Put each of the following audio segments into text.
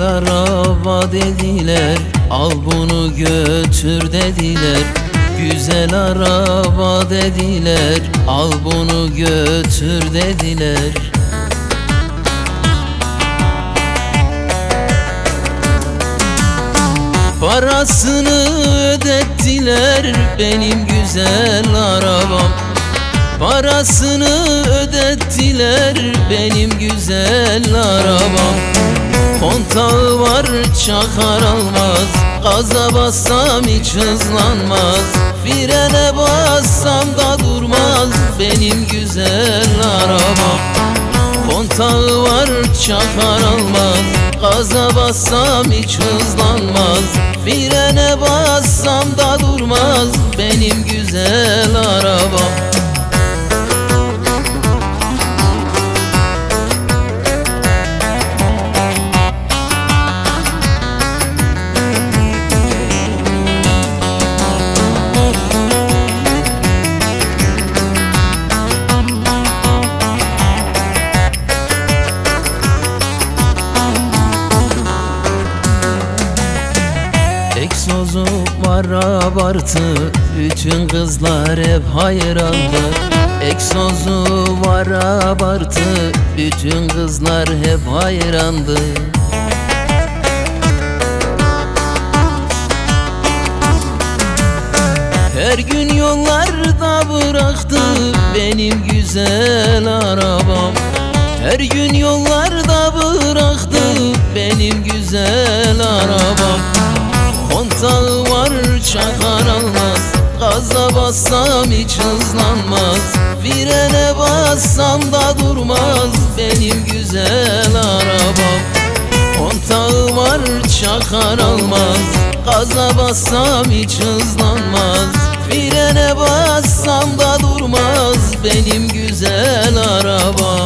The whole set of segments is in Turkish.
araba dediler Al bunu götür dediler. Güzel araba dediler Al bunu götür dediler. Parasını ödettiler benim güzel arabam Parasını ödettiler benim güzel arabam. Kontağı var çakar almaz. Gaza bassam hiç hızlanmaz. Frene bassam da durmaz benim güzel arabam. Kontağı var çakar almaz. Gaza bassam hiç hızlanmaz. Frene bassam da durmaz Benim güzel arabam Egzozu var abartı. Bütün kızlar hep hayrandı. Egzozu var abartı. Bütün kızlar hep hayrandı. Her gün yollarda bıraktı benim güzel arabam. Her gün yollarda bıraktı benim güzel arabam Kontağı var çakar almaz. Gaza bassam hiç hızlanmaz. Frene bassam da durmaz. Benim güzel arabam. Kontağı var çakar almaz. Gaza bassam hiç hızlanmaz. Frene bassam da durmaz. Benim güzel arabam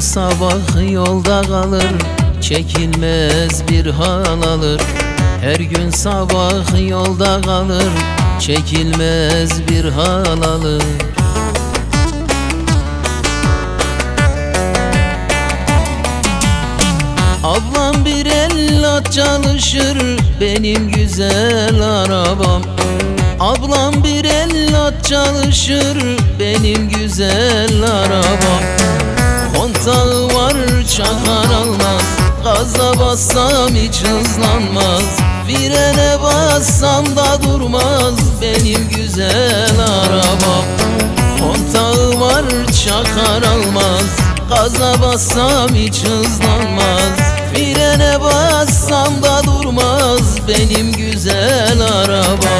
Sabah yolda kalır Çekilmez bir hal alır. Her gün sabah yolda kalır Çekilmez bir hal alır. Ablam bir el at çalışır Benim güzel arabam. Ablam bir el at çalışır Benim güzel arabam Kontağı var çakar almaz. Gaza bassam hiç hızlanmaz. Frene bassam da durmaz. Benim güzel arabam Kontağı var çakar almaz. Gaza bassam hiç hızlanmaz. Frene bassam da durmaz. Benim güzel arabam